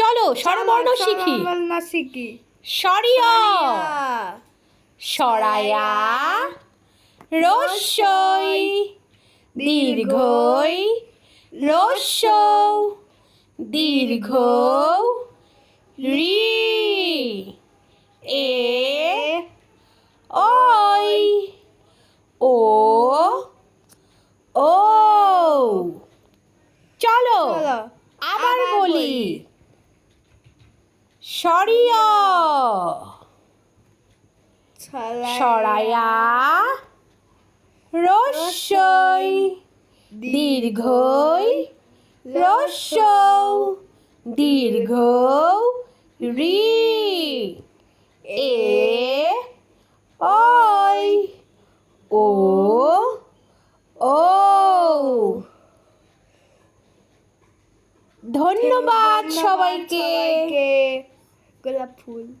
চলো স্বরবর্ণ শিখি। স্বরবর্ণ শিখি। সরিয়। সরায়া। রস্যই দীর্ঘই। রস্যৌ দীর্ঘ রি। এ। ওই। ও। ও। চলো আবার বলি। সরিয়। সরায়া রস্যই দীর্ঘই রস্যৌ দীর্ঘ রি। এ ওই ও ও। ধন্যবাদ সবাইকে। Göllerpool.